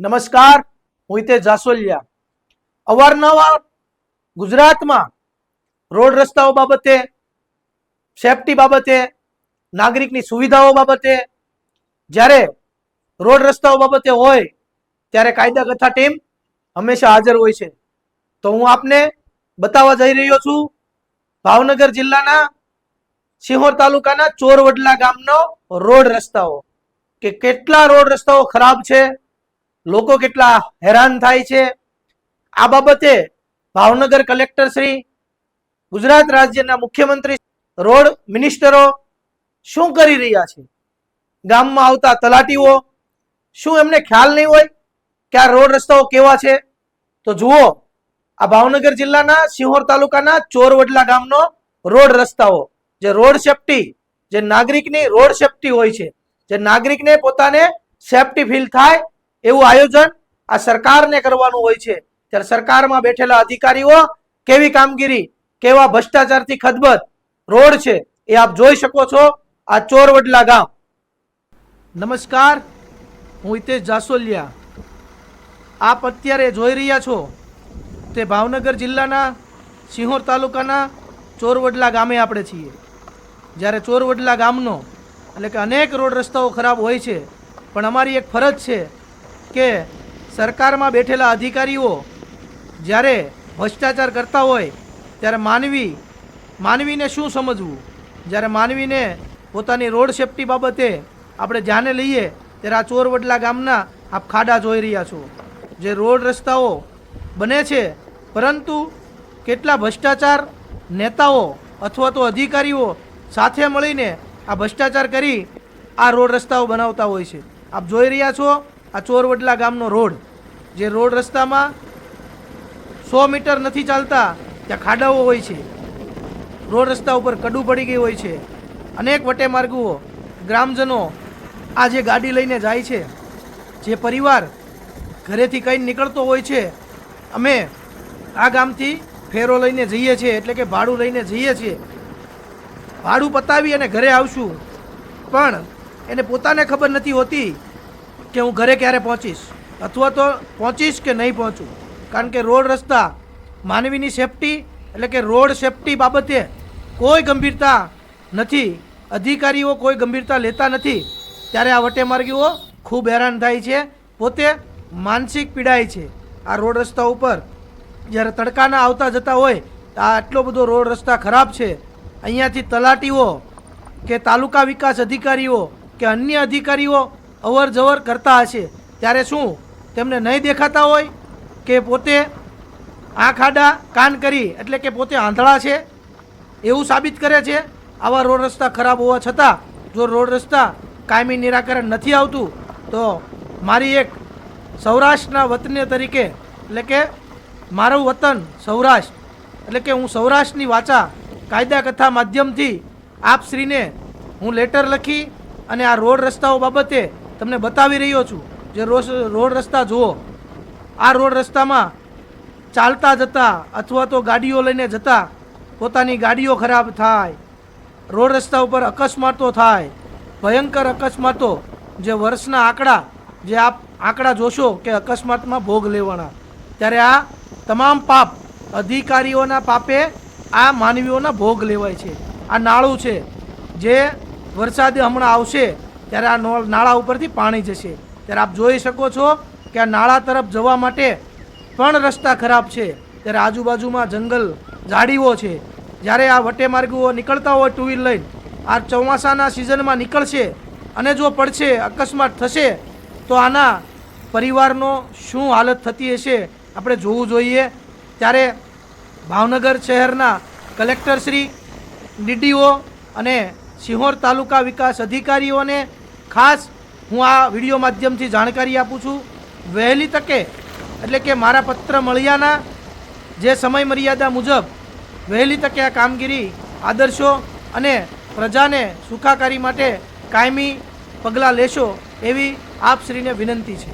નમસ્કાર, હું તે જાસોલિયા. અવારનવાર ગુજરાતમાં રોડ રસ્તાઓ બાબતે સેફટી બાબતે, નાગરિકની સુવિધાઓ બાબતે, જ્યારે રોડ રસ્તાઓ બાબતે હોય, ત્યારે કાયદા કથા ટીમ હંમેશા હાજર હોય છે. તો હું આપને બતાવવા જઈ રહ્યો છું, ભાવનગર જિલ્લાના સિંહોર તાલુકાના ચોરવડલા ગામનો રોડ રસ્તાઓ. કે કેટલા રોડ રસ્તાઓ ખરાબ છે લોકો કેટલા હેરાન થાય છે. આ બાબતે ભાવનગર કલેક્ટર શ્રી, ગુજરાત રાજ્યના મુખ્યમંત્રી રોડ મિનિસ્ટરો શું કરી રહ્યા છે? ગામમાં આવતા તલાટીઓ, શું એમને ખ્યાલ નહીં હોય કે આ રોડ રસ્તાઓ કેવા છે? તો જુઓ, આ ભાવનગર જિલ્લાના સિંહોર તાલુકાના ચોરવડલા ગામનો રોડ રસ્તાઓ, જે રોડ સેફટી, જે નાગરિકની રોડ સેફટી હોય છે, જે નાગરિકને પોતાને સેફટી ફીલ થાય એવું આયોજન આ સરકારને કરવાનું હોય છે. ત્યારે સરકારમાં બેઠેલા અધિકારીઓ કેવી કામગીરી, કેવા ભ્રષ્ટાચારથી ખદબદ, રોડ છે એ આપ જોઈ શકો છો. આ ચોરવડલા ગામ. નમસ્કાર, હું હિતેશ જાસોલિયા. આપ અત્યારે જોઈ રહ્યા છો તે ભાવનગર જિલ્લાના સિંહોર તાલુકાના ચોરવડલા ગામે આપણે છીએ. જ્યારે ચોરવડલા ગામનો એટલે કે અનેક રોડ રસ્તાઓ ખરાબ હોય છે, પણ અમારી એક ફરજ છે કે સરકારમાં બેઠેલા અધિકારીઓ જ્યારે ભ્રષ્ટાચાર કરતા હોય, ત્યારે માનવી, માનવીને શું સમજવું? જ્યારે માનવીને પોતાની રોડ સેફટી બાબતે આપણે ધ્યાને લઈએ, ત્યારે આ ચોરવડલા ગામના આપ ખાડા જોઈ રહ્યા છો. જે રોડ રસ્તાઓ બને છે, પરંતુ કેટલા ભ્રષ્ટાચાર નેતાઓ અથવા તો અધિકારીઓ સાથે મળીને આ ભ્રષ્ટાચાર કરી આ રોડ રસ્તાઓ બનાવતા હોય છે. આપ જોઈ રહ્યા છો આ ચોરવડલા ગામનો રોડ. જે રોડ રસ્તામાં સો મીટર નથી ચાલતા, ત્યાં ખાડાઓ હોય છે. રોડ રસ્તા ઉપર કડું પડી ગઈ હોય છે. અનેક વટે માર્ગો ગ્રામજનો આ જે ગાડી લઈને જાય છે, જે પરિવાર ઘરેથી કંઈ નીકળતો હોય છે, અમે આ ગામથી ફેરો લઈને જઈએ છીએ, એટલે કે ભાડું લઈને જઈએ છીએ. ભાડું પતાવી અને ઘરે આવશું. પણ એને પોતાને ખબર નથી હોતી કે હું ઘરે ક્યારે પહોંચીશ? અથવા તો પહોંચીશ કે નહીં પહોંચું? કારણ કે રોડ રસ્તા, માનવીની સેફટી એટલે કે રોડ સેફટી બાબતે કોઈ ગંભીરતા નથી. અધિકારીઓ કોઈ ગંભીરતા લેતા નથી. ત્યારે આ વટેમાર્ગીઓ ખૂબ હેરાન થાય છે. પોતે માનસિક પીડાય છે. આ રોડ રસ્તા ઉપર જ્યારે તડકાના આવતા જતા હોય આ આટલો બધો રોડ રસ્તા ખરાબ છે. અહીંયાથી તલાટીઓ કે તાલુકા વિકાસ અધિકારીઓ કે અન્ય અધિકારીઓ અવર જવર કરતા હશે. ત્યારે શું? તેમને નહીં દેખાતા હોય કે પોતે આંખ આડા કાન કરી એટલે કે પોતે આંધળા છે? એવું સાબિત કરે છે? આવા રોડ રસ્તા ખરાબ હોવા છતાં જો રોડ રસ્તા કાયમી નિરાકરણ નથી આવતું, તો મારી એક સૌરાષ્ટ્રના વતની તરીકે એટલે કે મારું વતન સૌરાષ્ટ્ર, એટલે કે હું સૌરાષ્ટ્રની વાચા કાયદા કથા માધ્યમથી આપશ્રીને હું લેટર લખી અને આ રોડ રસ્તાઓ બાબતે તમને બતાવી રહ્યો છું જે રોડ રોડ રસ્તા જુઓ. આ રોડ રસ્તામાં ચાલતા જતા અથવા તો ગાડીઓ લઈને જતા પોતાની ગાડીઓ ખરાબ થાય. રોડ રસ્તા ઉપર અકસ્માતો થાય. ભયંકર અકસ્માતો. જે વર્ષના આંકડા, જે આપ આંકડા જોશો કે અકસ્માતમાં ભોગ લેવાના. ત્યારે આ તમામ પાપ અધિકારીઓના પાપે આ માનવીઓના ભોગ લેવાય છે. આ નાળું છે. જે વરસાદ હમણાં આવશે ત્યારે આ નાળા ઉપરથી પાણી જશે. ત્યારે આપ જોઈ શકો છો કે આ નાળા તરફ જવા માટે પણ રસ્તા ખરાબ છે. ત્યારે આજુબાજુમાં જંગલ ઝાડીઓ છે. જ્યારે આ વટે માર્ગો નીકળતા હોય ટુ વ્હીલ લઈને, આ ચોમાસાના સિઝનમાં નીકળશે અને જો પડશે, અકસ્માત થશે, તો આના પરિવારનો શું હાલત થતી હશે આપણે જોવું જોઈએ. ત્યારે ભાવનગર શહેરના કલેક્ટરશ્રી ડીડીઓ અને સિંહોર તાલુકા વિકાસ અધિકારીઓને ખાસ હું આ વીડિયો માધ્યમથી જાણકારી આપું છું. વહેલી તકે, એટલે કે મારા પત્ર મળ્યાના જે સમય મર્યાદા મુજબ, વહેલી તકે આ કામગીરી આદર્શો અને પ્રજાને સુખાકારી માટે કાયમી પગલાં લેશો એવી આપશ્રીને વિનંતી છે.